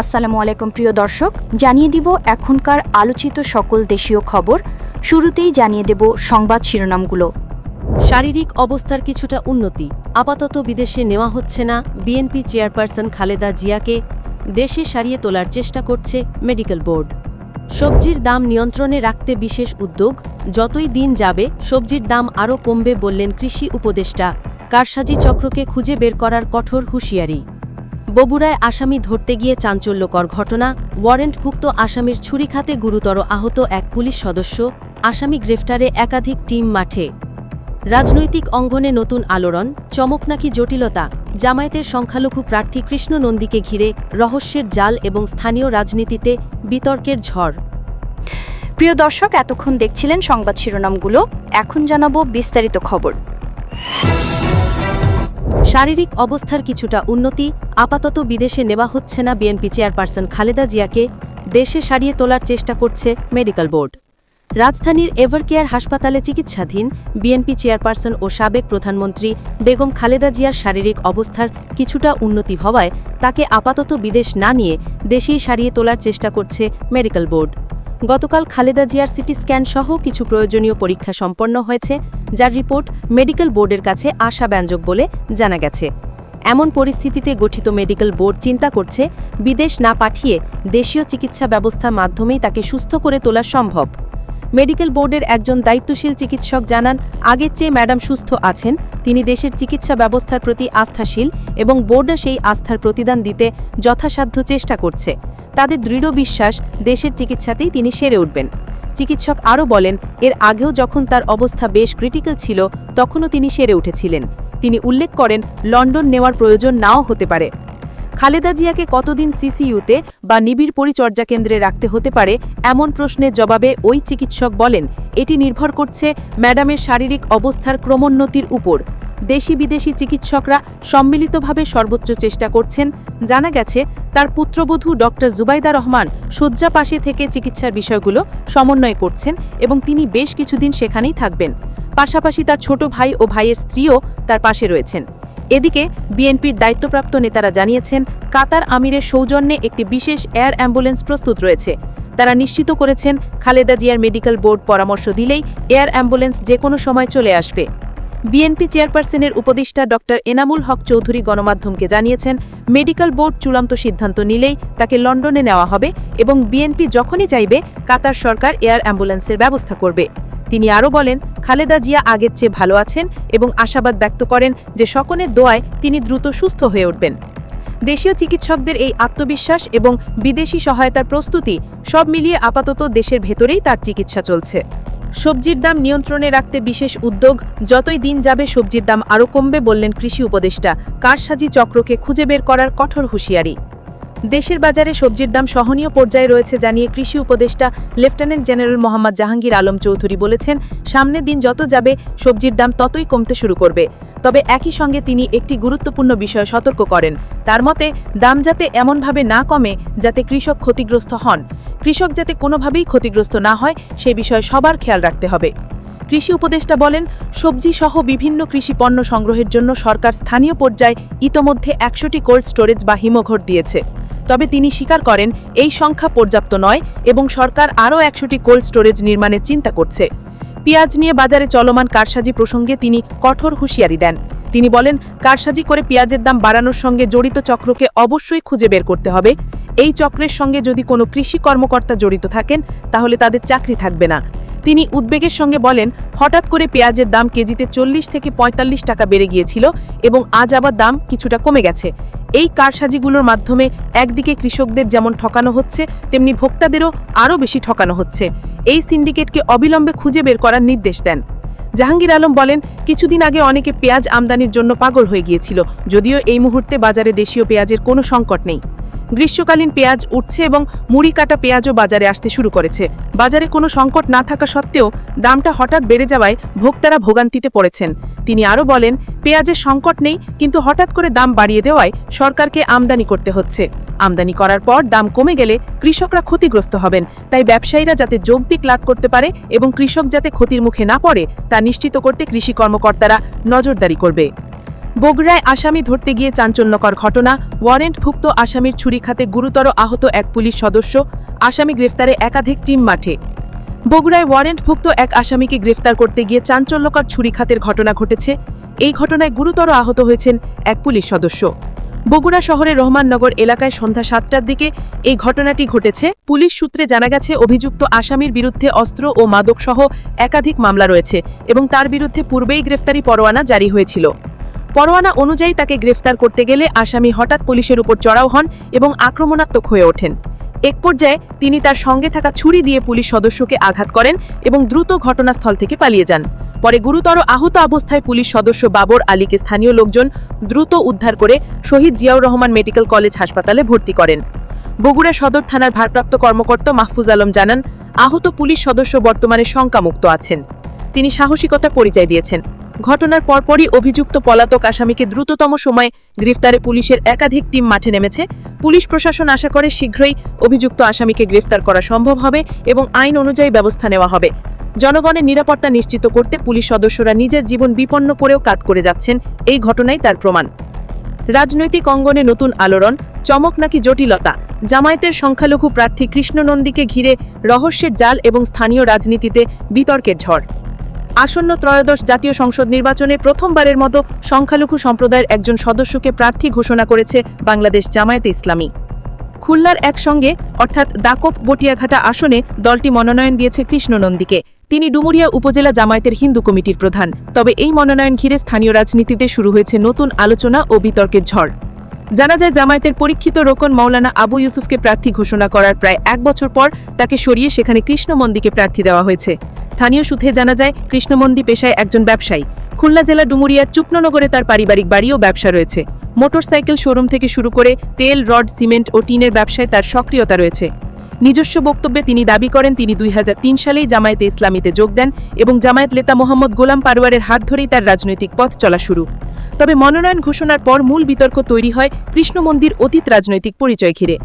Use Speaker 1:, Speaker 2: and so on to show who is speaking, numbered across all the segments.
Speaker 1: আসসালামু আলাইকুম, প্রিয় দর্শক। জানিয়ে দিব এখনকার আলোচিত সকল দেশীয় খবর। শুরুতেই জানিয়ে দেব সংবাদ শিরোনামগুলো।
Speaker 2: শারীরিক অবস্থার কিছুটা উন্নতি। আপাতত বিদেশে নেওয়া হচ্ছে না বিএনপি চেয়ারপারসন খালেদা জিয়াকে। দেশে সারিয়ে তোলার চেষ্টা করছে মেডিকেল বোর্ড। সবজির দাম নিয়ন্ত্রণে রাখতে বিশেষ উদ্যোগ। যতই দিন যাবে, সবজির দাম আরও কমবে বললেন কৃষি উপদেষ্টা। কারসাজি চক্রকে খুঁজে বের করার কঠোর হুঁশিয়ারি। বগুড়ায় আসামি ধরতে গিয়ে চাঞ্চল্যকর ঘটনা, ওয়ারেন্টভুক্ত আসামির ছুরিখাতে গুরুতর আহত এক পুলিশ সদস্য, আসামি গ্রেফতারে একাধিক টিম মাঠে। রাজনৈতিক অঙ্গনে নতুন আলোড়ন, চমক নাকি জটিলতা, জামায়াতের সংখ্যালঘু প্রার্থী কৃষ্ণ নন্দীকে ঘিরে রহস্যের জাল এবং স্থানীয় রাজনীতিতে বিতর্কের ঝড়।
Speaker 1: প্রিয় দর্শক, এতক্ষণ দেখছিলেন সংবাদ শিরোনামগুলো। এখন জানাব বিস্তারিত খবর।
Speaker 2: শারীরিক অবস্থার কিছুটা উন্নতি আপাতত বিদেশে নেওয়া হচ্ছে না বিএনপি চেয়ারপারসন খালেদা জিয়াকে, দেশে সারিয়ে তোলার চেষ্টা করছে মেডিকেল বোর্ড। রাজধানীর এভারকেয়ার হাসপাতালে চিকিৎসাধীন বিএনপি চেয়ারপারসন ও সাবেক প্রধানমন্ত্রী বেগম খালেদা জিয়ার শারীরিক অবস্থার কিছুটা উন্নতি হওয়ায় তাকে আপাতত বিদেশ না নিয়ে দেশেই সারিয়ে তোলার চেষ্টা করছে মেডিকেল বোর্ড। গতকাল খালেদা জিয়ার সিটি স্ক্যান সহ কিছু প্রয়োজনীয় পরীক্ষা সম্পন্ন হয়েছে, যার রিপোর্ট মেডিকেল বোর্ডের কাছে আশাব্যঞ্জক বলে জানা গেছে। এমন পরিস্থিতিতে গঠিত মেডিকেল বোর্ড চিন্তা করছে, বিদেশ না পাঠিয়ে দেশীয় চিকিৎসা ব্যবস্থার মাধ্যমেই তাকে সুস্থ করে তোলা সম্ভব। মেডিকেল বোর্ডের একজন দায়িত্বশীল চিকিৎসক জানান, আগের চেয়ে ম্যাডাম সুস্থ আছেন, তিনি দেশের চিকিৎসা ব্যবস্থার প্রতি আস্থাশীল এবং বোর্ডও সেই আস্থার প্রতিদান দিতে যথাসাধ্য চেষ্টা করছে। তাদের দৃঢ় বিশ্বাস দেশের চিকিৎসাতেই তিনি সেরে উঠবেন। চিকিৎসক আরও বলেন, এর আগেও যখন তার অবস্থা বেশ ক্রিটিক্যাল ছিল, তখনও তিনি সেরে উঠেছিলেন। তিনি উল্লেখ করেন, লন্ডন নেওয়ার প্রয়োজন নাও হতে পারে। খালেদা জিয়াকে কতদিন সিসিইউতে বা নিবিড় পরিচর্যা কেন্দ্রে রাখতে হতে পারে, এমন প্রশ্নের জবাবে ওই চিকিৎসক বলেন, এটি নির্ভর করছে ম্যাডামের শারীরিক অবস্থার ক্রমোন্নতির উপর। দেশি বিদেশি চিকিৎসকরা সম্মিলিতভাবে সর্বোচ্চ চেষ্টা করছেন। জানা গেছে, তার পুত্রবধূ ডক্টর জুবাইদা রহমান শয্যা পাশে থেকে চিকিৎসার বিষয়গুলো সমন্বয় করছেন এবং তিনি বেশ কিছুদিন সেখানেই থাকবেন। পাশাপাশি তার ছোট ভাই ও ভাইয়ের স্ত্রীও তার পাশে রয়েছেন। এদিকে, বিএনপির দায়িত্বপ্রাপ্ত নেতারা জানিয়েছেন, কাতার আমিরের সৌজন্যে একটি বিশেষ এয়ার অ্যাম্বুলেন্স প্রস্তুত রয়েছে। তারা নিশ্চিত করেছেন, খালেদা জিয়ার মেডিকেল বোর্ড পরামর্শ দিলেই এয়ার অ্যাম্বুলেন্স যে কোনো সময় চলে আসবে। বিএনপি চেয়ারপারসনের উপদেষ্টা ড এনামুল হক চৌধুরী গণমাধ্যমকে জানিয়েছেন, মেডিকেল বোর্ড চূড়ান্ত সিদ্ধান্ত নিলেই তাকে লন্ডনে নেওয়া হবে এবং বিএনপি যখনই চাইবে, কাতার সরকার এয়ার অ্যাম্বুলেন্সের ব্যবস্থা করবে। তিনি আরও বলেন, খালেদা জিয়া আগের চেয়ে ভালো আছেন এবং আশাবাদ ব্যক্ত করেন যে সকলের দোয়ায় তিনি দ্রুত সুস্থ হয়ে উঠবেন। দেশীয় চিকিৎসকদের এই আত্মবিশ্বাস এবং বিদেশি সহায়তার প্রস্তুতি সব মিলিয়ে আপাতত দেশের ভেতরেই তার চিকিৎসা চলছে। সবজির দাম নিয়ন্ত্রণে রাখতে বিশেষ উদ্যোগ, যতই দিন যাবে সবজির দাম আরও কমবে বললেন কৃষি উপদেষ্টা। কারসাজি চক্রকে খুঁজে বের করার কঠোর হুঁশিয়ারি। দেশের বাজারে সবজির দাম সহনীয় পর্যায়ে রয়েছে জানিয়ে কৃষি উপদেষ্টা লেফটেন্যান্ট জেনারেল মোহাম্মদ জাহাঙ্গীর আলম চৌধুরী বলেছেন সামনের দিন যত যাবে সবজির দাম ততই কমতে শুরু করবে। তবে একই সঙ্গে তিনি একটি গুরুত্বপূর্ণ বিষয় সতর্ক করেন। তার মতে, দাম যাতে এমনভাবে না কমে, যাতে কৃষক ক্ষতিগ্রস্ত হন। কৃষক যাতে কোনোভাবেই ক্ষতিগ্রস্ত না হয়, সে বিষয়ে সবার খেয়াল রাখতে হবে। কৃষি উপদেষ্টা বলেন সবজি সহ বিভিন্ন কৃষি পণ্য সংগ্রহের জন্য সরকার স্থানীয় পর্যায়ে ইতোমধ্যে একশোটি কোল্ড স্টোরেজ বা হিমঘর দিয়েছে। তবে তিনি স্বীকার করেন, এই সংখ্যা পর্যাপ্ত নয় এবং সরকার আরও একশোটি কোল্ড স্টোরেজ নির্মাণের চিন্তা করছে। পেঁয়াজ নিয়ে বাজারে চলমান কারসাজি প্রসঙ্গে তিনি কঠোর হুঁশিয়ারি দেন। তিনি বলেন, কারসাজি করে পেঁয়াজের দাম বাড়ানোর সঙ্গে জড়িত চক্রকে অবশ্যই খুঁজে বের করতে হবে। এই চক্রের সঙ্গে যদি কোনো কৃষি কর্মকর্তা জড়িত থাকেন, তাহলে তাদের চাকরি থাকবে না। তিনি উদ্বেগের সঙ্গে বলেন, হঠাৎ করে পেঁয়াজের দাম কেজিতে চল্লিশ থেকে পঁয়তাল্লিশ টাকা বেড়ে গিয়েছিল এবং আজ আবার দাম কিছুটা কমে গেছে। এই কারসাজিগুলোর মাধ্যমে একদিকে কৃষকদের যেমন ঠকানো হচ্ছে, তেমনি ভোক্তাদেরও আরও বেশি ঠকানো হচ্ছে। এই সিন্ডিকেটকে অবিলম্বে খুঁজে বের করার নির্দেশ দেন। জাহাঙ্গীর আলম বলেন, কিছুদিন আগে অনেকে পেঁয়াজ আমদানির জন্য পাগল হয়ে গিয়েছিল, যদিও এই মুহূর্তে বাজারে দেশীয় পেঁয়াজের কোনো সংকট নেই। গ্রীষ্মকালীন পেঁয়াজ উঠছে এবং মুড়ি কাটা পেঁয়াজও বাজারে আসতে শুরু করেছে। বাজারে কোনো সংকট না থাকা সত্ত্বেও দামটা হঠাৎ বেড়ে যাওয়ায় ভোক্তারা ভোগান্তিতে পড়েছেন। তিনি আরও বলেন, পেঁয়াজের সংকট নেই, কিন্তু হঠাৎ করে দাম বাড়িয়ে দেওয়ায় সরকারকে আমদানি করতে হচ্ছে। আমদানি করার পর দাম কমে গেলে কৃষকরা ক্ষতিগ্রস্ত হবেন। তাই ব্যবসায়ীরা যাতে যৌক্তিক লাভ করতে পারে এবং কৃষক যাতে ক্ষতির মুখে না পড়ে, তা নিশ্চিত করতে কৃষি কর্মকর্তারা নজরদারি করবে। বগুড়ায় আসামি ধরতে গিয়ে চাঞ্চল্যকর ঘটনা। ওয়ারেন্টভুক্ত আসামির ছুরিখাতে গুরুতর আহত এক পুলিশ সদস্য। আসামি গ্রেফতারে একাধিক টিম মাঠে। বগুড়ায় ওয়ারেন্টভুক্ত এক আসামিকে গ্রেফতার করতে গিয়ে চাঞ্চল্যকর ছুরিখাতের ঘটনা ঘটেছে। এই ঘটনায় গুরুতর আহত হয়েছেন এক পুলিশ সদস্য। বগুড়া শহরের রহমাননগর এলাকায় সন্ধ্যা সাতটার দিকে এই ঘটনাটি ঘটেছে। পুলিশ সূত্রে জানা গেছে, অভিযুক্ত আসামির বিরুদ্ধে অস্ত্র ও মাদকসহ একাধিক মামলা রয়েছে এবং তার বিরুদ্ধে পূর্বেই গ্রেফতারি পরোয়ানা জারি হয়েছিল। পরোয়ানা অনুযায়ী তাকে গ্রেফতার করতে গেলে আসামি হঠাৎ পুলিশের উপর চড়াও হন এবং আক্রমণাত্মক হয়ে ওঠেন। এক পর্যায়ে তিনি তার সঙ্গে থাকা ছুরি দিয়ে পুলিশ সদস্যকে আঘাত করেন এবং দ্রুত ঘটনাস্থল থেকে পালিয়ে যান। পরে গুরুতর আহত অবস্থায় পুলিশ সদস্য বাবর আলীকে স্থানীয় লোকজন দ্রুত উদ্ধার করে শহীদ জিয়াউর রহমান মেডিকেল কলেজ হাসপাতালে ভর্তি করেন। বগুড়া সদর থানার ভারপ্রাপ্ত কর্মকর্তা মাহফুজ আলম জানান, আহত পুলিশ সদস্য বর্তমানে শঙ্কামুক্ত আছেন। তিনি সাহসিকতার পরিচয় দিয়েছেন। ঘটনার পরপরই অভিযুক্ত পলাতক আসামিকে দ্রুততম সময়ে গ্রেফতারে পুলিশের একাধিক টিম মাঠে নেমেছে। পুলিশ প্রশাসন আশা করে শীঘ্রই অভিযুক্ত আসামিকে গ্রেফতার করা সম্ভব হবে এবং আইন অনুযায়ী ব্যবস্থা নেওয়া হবে। জনগণের নিরাপত্তা নিশ্চিত করতে পুলিশ সদস্যরা নিজের জীবন বিপন্ন করেও কাজ করে যাচ্ছেন, এই ঘটনাই তার প্রমাণ। রাজনৈতিক অঙ্গনে নতুন আলোড়ন, চমক নাকি জটিলতা? জামায়াতের সংখ্যালঘু প্রার্থী কৃষ্ণ নন্দীকে ঘিরে রহস্যের জাল এবং স্থানীয় রাজনীতিতে বিতর্কের ঝড়। আসন্ন ত্রয়োদশ জাতীয় সংসদ নির্বাচনে প্রথমবারের মতো সংখ্যালঘু সম্প্রদায়ের একজন সদস্যকে প্রার্থী ঘোষণা করেছে বাংলাদেশ জামায়াতে ইসলামী। খুলনার একসঙ্গে অর্থাৎ দাকপ বটিয়াঘাটা আসনে দলটি মনোনয়ন দিয়েছে কৃষ্ণ নন্দীকে তিনি ডুমুরিয়া উপজেলা জামায়াতের হিন্দু কমিটির প্রধান। তবে এই মনোনয়ন ঘিরে স্থানীয় রাজনীতিতে শুরু হয়েছে নতুন আলোচনা ও বিতর্কের ঝড়। জানা যায়, জামায়াতের পরীক্ষিত রোকন মাওলানা আবু ইউসুফকে প্রার্থী ঘোষণা করার প্রায় এক বছর পর তাকে সরিয়ে সেখানে কৃষ্ণ কৃষ্ণমন্দিকে প্রার্থী দেওয়া হয়েছে। স্থানীয় সূত্রে জানা যায়, কৃষ্ণমন্দি পেশায় একজন ব্যবসায়ী। খুলনা জেলা ডুমুরিয়ার চুপননগরে তার পারিবারিক বাড়ি ও ব্যবসা রয়েছে। মোটরসাইকেল শোরুম থেকে শুরু করে তেল, রড, সিমেন্ট ও টিনের ব্যবসায় তার সক্রিয়তা রয়েছে। নিজস্ব বক্তব্যে তিনি দাবি করেন, তিনি দুই হাজার তিন সালেই জামায়াতে ইসলামীতে যোগ দেন এবং জামায়াত নেতা মোহাম্মদ গোলাম পারোয়ারের হাত ধরেই তার রাজনৈতিক পথ চলা শুরু। তবে মনোনয়ন ঘোষণার পর মূল বিতর্ক তৈরি হয় কৃষ্ণ মন্দির অতীত রাজনৈতিক পরিচয় ঘিরে।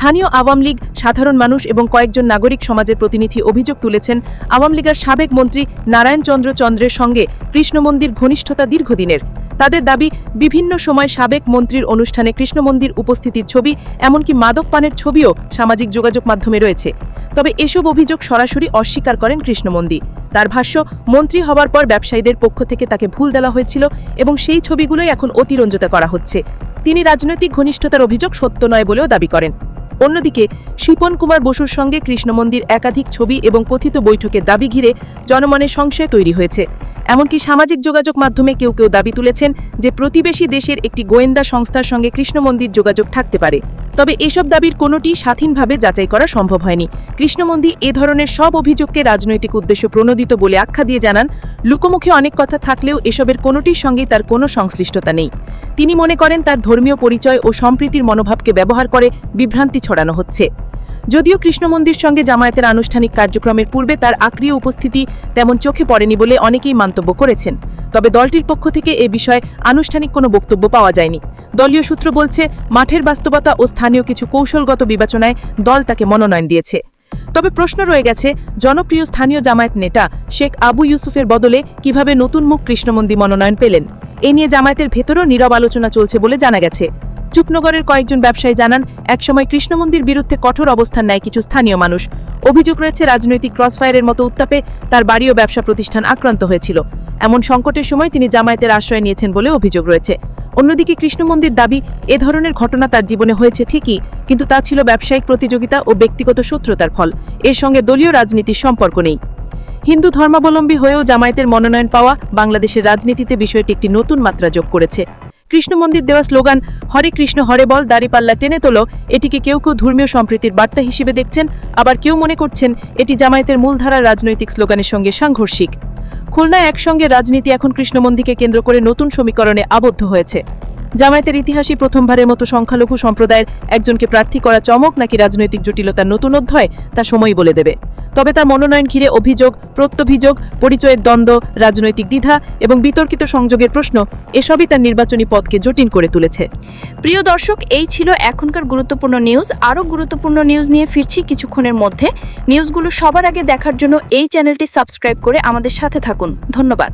Speaker 2: স্থানীয় আওয়ামী লীগ, সাধারণ মানুষ এবং কয়েকজন নাগরিক সমাজের প্রতিনিধি অভিযোগ তুলেছেন, আওয়ামী লীগের সাবেক মন্ত্রী নারায়ণ চন্দ্র চন্দ্রের সঙ্গে কৃষ্ণ মন্দির ঘনিষ্ঠতা দীর্ঘদিনের। তাদের দাবি, বিভিন্ন সময় সাবেক মন্ত্রীর অনুষ্ঠানে কৃষ্ণ মন্দির উপস্থিতির ছবি, এমনকি মাদক পানের ছবিও সামাজিক যোগাযোগ মাধ্যমে রয়েছে। তবে এসব অভিযোগ সরাসরি অস্বীকার করেন কৃষ্ণমন্দি তার ভাষ্য, মন্ত্রী হওয়ার পর ব্যবসায়ীদের পক্ষ থেকে তাকে ভুল দেওয়া হয়েছিল এবং সেই ছবিগুলোই এখন অতিরঞ্জিত করা হচ্ছে। তিনি রাজনৈতিক ঘনিষ্ঠতার অভিযোগ সত্য নয় বলেও দাবি করেন। অন্যদিকে, শিপন কুমার বসুর সঙ্গে কৃষ্ণমন্দির একাধিক ছবি এবং কথিত বৈঠকের দাবি ঘিরে জনমনে সংশয় তৈরি হয়েছে। এমনকি সামাজিক যোগাযোগ মাধ্যমে কেউ কেউ দাবি তুলেছেন যে প্রতিবেশী দেশের একটি গোয়েন্দা সংস্থার সঙ্গে কৃষ্ণমন্দির যোগাযোগ থাকতে পারে। তবে এসব দাবির কোনোটি স্বাধীনভাবে যাচাই করা সম্ভব হয়নি। কৃষ্ণমন্দির এ ধরনের সব অভিযোগকে রাজনৈতিক উদ্দেশ্য প্রণোদিত বলে আখ্যা দিয়ে জানান, লুকোমুখে অনেক কথা থাকলেও এসবের কোনোটির সঙ্গেই তার কোনো সংশ্লিষ্টতা নেই। তিনি মনে করেন, তার ধর্মীয় পরিচয় ও সম্প্রীতির মনোভাবকে ব্যবহার করে বিভ্রান্তি ছড়ানো হচ্ছে। যদিও কৃষ্ণমন্দির সঙ্গে জামায়াতের আনুষ্ঠানিক কার্যক্রমের পূর্বে তার আক্রিয় উপস্থিতি তেমন চোখে পড়েনি বলে অনেকেই মন্তব্য করেছেন। তবে দলটির পক্ষ থেকে এ বিষয়ে আনুষ্ঠানিক কোনো বক্তব্য পাওয়া যায়নি। দলীয় সূত্র বলছে, মাঠের বাস্তবতা ও স্থানীয় কিছু কৌশলগত বিবেচনায় দল তাকে মনোনয়ন দিয়েছে। তবে প্রশ্ন রয়ে গেছে, জনপ্রিয় স্থানীয় জামায়াত নেতা শেখ আবু ইউসুফের বদলে কীভাবে নতুন মুখ কৃষ্ণমন্দি মনোনয়ন পেলেন? এ নিয়ে জামায়াতের ভেতরও নীরব আলোচনা চলছে বলে জানা গেছে। চুপনগরের কয়েকজন ব্যবসায়ী জানান, একসময় কৃষ্ণমন্দির বিরুদ্ধে কঠোর অবস্থান নেয় কিছু স্থানীয় মানুষ। অভিযোগ রয়েছে, রাজনৈতিক ক্রসফায়ারের মতো উত্তাপে তার বাড়ি ও ব্যবসা প্রতিষ্ঠান আক্রান্ত হয়েছিল। এমন সংকটের সময় তিনি জামায়াতের আশ্রয় নিয়েছেন বলে অভিযোগ রয়েছে। অন্যদিকে কৃষ্ণমন্দির দাবি, এ ধরনের ঘটনা তার জীবনে হয়েছে ঠিকই, কিন্তু তা ছিল ব্যবসায়িক প্রতিযোগিতা ও ব্যক্তিগত শত্রুতার ফল। এর সঙ্গে দলীয় রাজনীতির সম্পর্ক নেই। হিন্দু ধর্মাবলম্বী হয়েও জামায়াতের মনোনয়ন পাওয়া বাংলাদেশের রাজনীতিতে বিষয়টি একটি নতুন মাত্রা যোগ করেছে। কৃষ্ণ মন্দির দেওয়া স্লোগান, হরে কৃষ্ণ, হরে বল দাঁড়িপাল্লা টেনে তোল। এটিকে কেউ কেউ ধর্মীয় সম্প্রীতির বার্তা হিসেবে দেখছেন, আবার কেউ মনে করছেন এটি জামায়াতের মূলধারার রাজনৈতিক স্লোগানের সঙ্গে সাংঘর্ষিক। খুলনা একসঙ্গে রাজনীতি এখন কৃষ্ণমন্দিকে কেন্দ্র করে নতুন সমীকরণে আবদ্ধ হয়েছে। জামায়াতের ইতিহাসই প্রথমবারের মতো সংখ্যালঘু সম্প্রদায়ের একজনকে প্রার্থী করা চমক নাকি রাজনৈতিক জটিলতার নতুন অধ্যায়, তা সময় বলে দেবে। তবে তার মনোনয়ন ঘিরে অভিযোগ, প্রত্যভিযোগ, পরিচয়ের দ্বন্দ্ব, রাজনৈতিক দ্বিধা এবং বিতর্কিত সংযোগের প্রশ্ন এসবই তার নির্বাচনী পথকে জটিল করে তুলেছে।
Speaker 1: প্রিয় দর্শক, এই ছিল এখনকার গুরুত্বপূর্ণ নিউজ। আরও গুরুত্বপূর্ণ নিউজ নিয়ে ফিরছি কিছুক্ষণের মধ্যে। নিউজগুলো সবার আগে দেখার জন্য এই চ্যানেলটি সাবস্ক্রাইব করে আমাদের সাথে থাকুন। ধন্যবাদ।